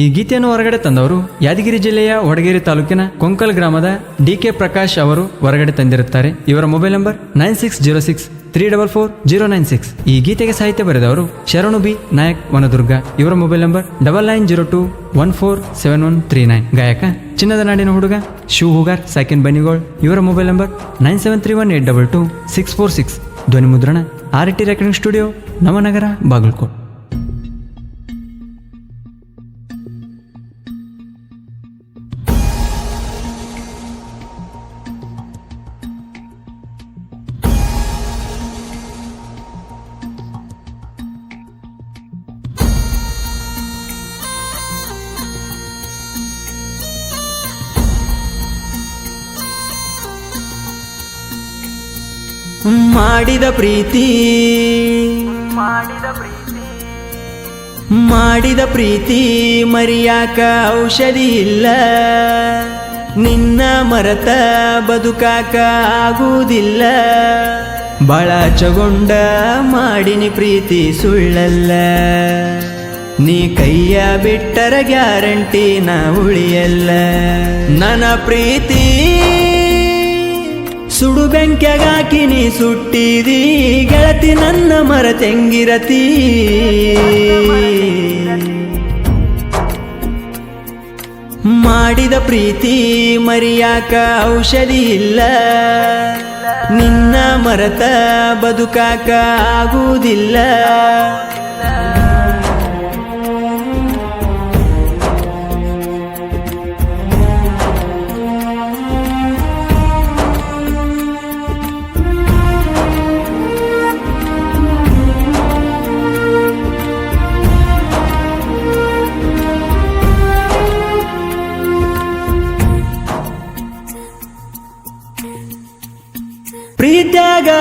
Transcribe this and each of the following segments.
ಈ ಗೀತೆಯನ್ನು ಹೊರಗಡೆ ತಂದವರು ಯಾದಗಿರಿ ಜಿಲ್ಲೆಯ ವಡಗೇರಿ ತಾಲೂಕಿನ ಕೊಂಕಲ್ ಗ್ರಾಮದ ಡಿ ಕೆ ಪ್ರಕಾಶ್ ಅವರು ಹೊರಗಡೆ ತಂದಿರುತ್ತಾರೆ. ಇವರ mobile number nine six zero six three double four zero nine six. ಈ ಗೀತೆಗೆ ಸಾಹಿತ್ಯ ಬರೆದವರು ಶರಣು ಬಿ. ನಾಯಕ್ ವನದುರ್ಗ. ಇವರ mobile number double nine zero two one four seven one three nine. ಗಾಯಕ ಚಿನ್ನದ ನಾಡಿನ ಹುಡುಗ ಶೂ ಹುಗಾರ್ ಸಾಕಿನ್ ಬನಿಗೋಳ್ ಇವರ mobile number nine seven three one eight double two six four six. ಧ್ವನಿ ಮುದ್ರಣ ಆರ್ ಟಿ ರೆಕಾರ್ಡಿಂಗ್ ಸ್ಟುಡಿಯೋ ನಮನಗರ ಬಾಗಲಕೋಟ್. ಮಾಡಿದ ಪ್ರೀತಿ. ಮಾಡಿದ ಪ್ರೀತಿ. ಮರಿಯಾಕ ಔಷಧಿ ಇಲ್ಲ. ನಿನ್ನ ಮರತ ಬದುಕಾಕ ಆಗುವುದಿಲ್ಲ. ಬಳಚಗೊಂಡ ಮಾಡಿನಿ ಪ್ರೀತಿ ಸುಳ್ಳಲ್ಲ. ನೀ ಕೈಯ ಬಿಟ್ಟರ ಗ್ಯಾರಂಟಿ ನಾ ಉಳಿಯಲ್ಲ. ನನ್ನ ಪ್ರೀತಿ ಸುಡು ಬೆಂಕ್ಯಾಗಾಕಿ ನೀ ಸುಟ್ಟಿದಿ, ಗೆಳತಿ ನನ್ನ ಮರ ತೆಂಗಿರತಿ. ಮಾಡಿದ ಪ್ರೀತಿ ಮರಿಯಾಕ ಔಷಧಿ ಇಲ್ಲ. ನಿನ್ನ ಮರತ ಬದುಕಾಕ ಆಗುವುದಿಲ್ಲ.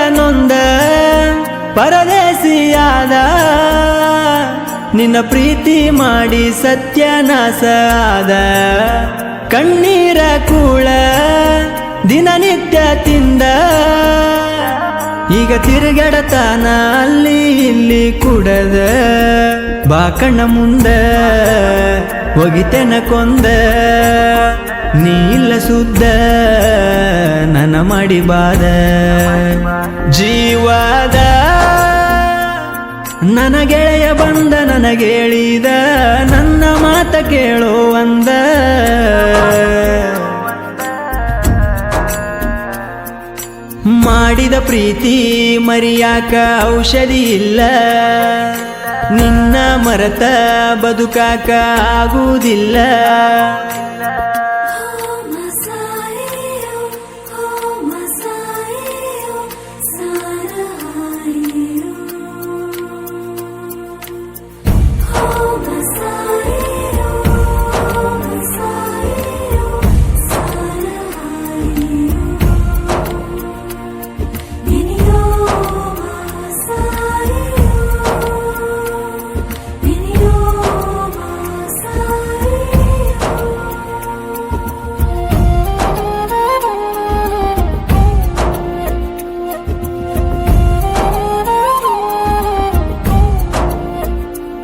ನೊಂದ ಪರದೇಶಿಯಾದ ನಿನ್ನ ಪ್ರೀತಿ ಮಾಡಿ ಸತ್ಯನಾಸಾದ ಕಣ್ಣೀರ ಕೂಳ ದಿನನಿತ್ಯ ತಿಂದ. ಈಗ ತಿರುಗಡತಾನ ಅಲ್ಲಿ ಇಲ್ಲಿ ಕುಡದ. ಬಾಕಣ್ಣ ಮುಂದ, ಒಗಿತೆನ ಕೊಂದ. ನೀ ಇಲ್ಲ ಸುದ್ದ ನನ ಮಾಡಿ ಬಾದ ಜೀವದ ನನ್ನ ಗೆಳೆಯ ಬಂದ ನನಗೇಳಿದ ನನ್ನ ಮಾತ ಕೇಳೋ ಅಂದ. ಮಾಡಿದ ಪ್ರೀತಿ ಮರಿಯಾಕ ಔಷಧಿ ಇಲ್ಲ. ನಿನ್ನ ಮರತ ಬದುಕಾಕ ಆಗುವುದಿಲ್ಲ.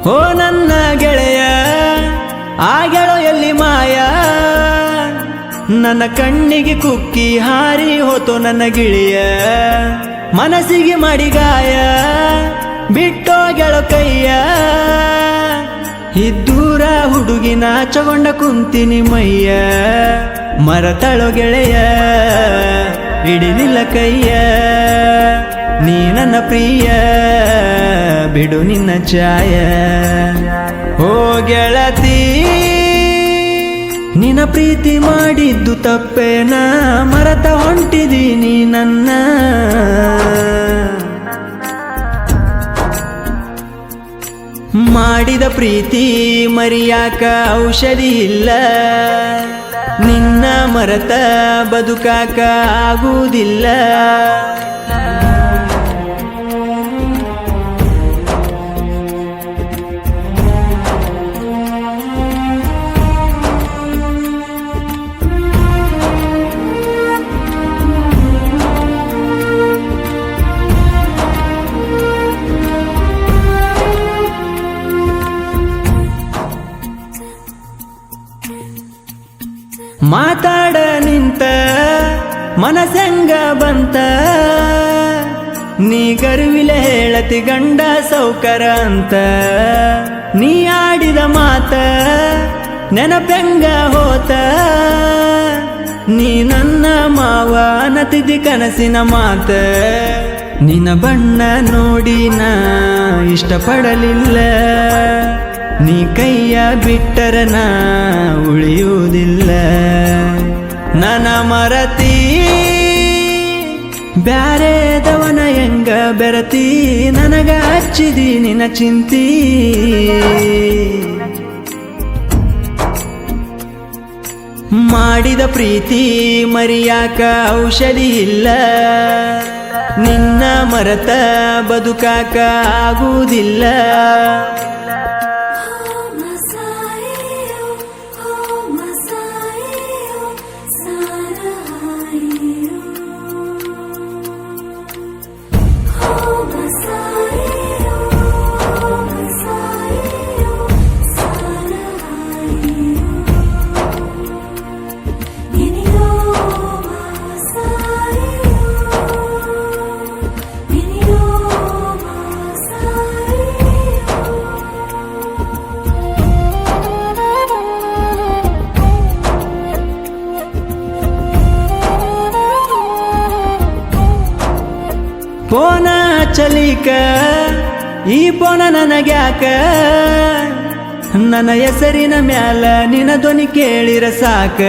ಓ ನನ್ನ ಗೆಳೆಯ, ಆ ಗೆಳೆಯಲ್ಲಿ ಮಾಯ? ನನ್ನ ಕಣ್ಣಿಗೆ ಕುಕ್ಕಿ ಹಾರಿ ಹೋತು ನನ್ನ ಗಿಳಿಯ. ಮನಸ್ಸಿಗೆ ಮಡಿಗಾಯ, ಬಿಟ್ಟೋ ಗೆಳೋ ಕೈಯ. ಇದ್ದೂರ ಹುಡುಗಿನ ಚಗೊಂಡ ಕುಂತಿನಿ ಮೈಯ ಮರತಳೋ ಗೆಳೆಯ ಬಿಡಿಲಿಲ್ಲ ಕೈಯ. ನೀ ನನ್ನ ಪ್ರಿಯ. ಬಿಡು ನಿನ್ನ ಛಾಯ. ಓ ಗೆಳತಿ, ನಿನ್ನ ಪ್ರೀತಿ ಮಾಡಿದ್ದು ತಪ್ಪೇನ? ಮರತ ಹೊಂಟಿದೀನಿ ನನ್ನ. ಮಾಡಿದ ಪ್ರೀತಿ ಮರಿಯಾಕ ಔಷಧಿ ಇಲ್ಲ. ನಿನ್ನ ಮರತ ಬದುಕಾಕ ಆಗುವುದಿಲ್ಲ. ಮಾತಾಡ ನಿಂತ, ಮನಸಂಗ ಬಂತ. ನೀ ಗರ್ವಿಲೆ ಹೇಳತಿ ಗಂಡ ಸೌಕರ ಅಂತ. ನೀ ಆಡಿದ ಮಾತ ನೆನಪೆಂಗ ಹೋತ. ನೀ ನನ್ನ ಮಾವ ನತಿದಿ ಕನಸಿನ ಮಾತ. ನಿನ್ನ ಬಣ್ಣ ನೋಡಿ ನಾ ಇಷ್ಟಪಡಲಿಲ್ಲ. ನೀ ಕೈಯ ಬಿಟ್ಟರ ನಾ ಉಳಿಯುವುದಿಲ್ಲ. ನನ್ನ ಮರತಿ, ಬ್ಯಾರೆದವನ ಹೆಂಗ ಬೆರತಿ? ನನಗ ಹಚ್ಚಿದಿ ನಿನ್ನ ಚಿಂತಿ. ಮಾಡಿದ ಪ್ರೀತಿ ಮರಿಯಾಕ ಔಷಧಿ ಇಲ್ಲ. ನಿನ್ನ ಮರತ ಬದುಕಾಕ ಆಗುವುದಿಲ್ಲ. ಪೋನ ಚಲಿಕ, ಈ ಪೋನ ನನಗ್ಯಾಕ ನನ್ನ ಹೆಸರಿನ ಮ್ಯಾಲ ನಿನ ಧ್ವನಿ ಕೇಳಿರ ಸಾಕ.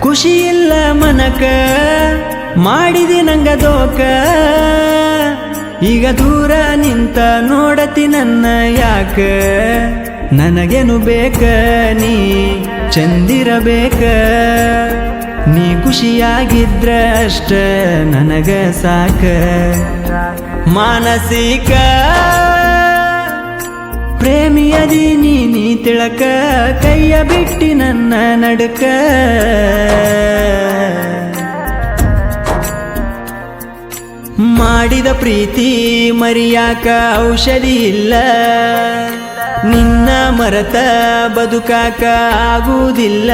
ಖುಷಿ ಇಲ್ಲ ಮನಕ, ಮಾಡಿದಿ ನಂಗ ದೋಕ. ಈಗ ದೂರ ನಿಂತ ನೋಡತಿ ನನ್ನ ಯಾಕ? ನನಗೇನು ಬೇಕ ನೀ, ಚಂದಿರಬೇಕ? ನೀ ಖುಷಿಯಾಗಿದ್ರ ಅಷ್ಟ ನನಗ ಸಾಕ. ಮಾನಸಿಕ ಪ್ರೇಮಿಯದಿ ನೀ ನೀ ತಿಳಕ, ಕೈಯ ಬಿಟ್ಟಿ ನನ್ನ ನಡುಕ. ಮಾಡಿದ ಪ್ರೀತಿ ಮರಿಯಾಕ ಔಷಧಿ ಇಲ್ಲ. ನಿನ್ನ ಮರತ ಬದುಕಾಕ ಆಗುವುದಿಲ್ಲ.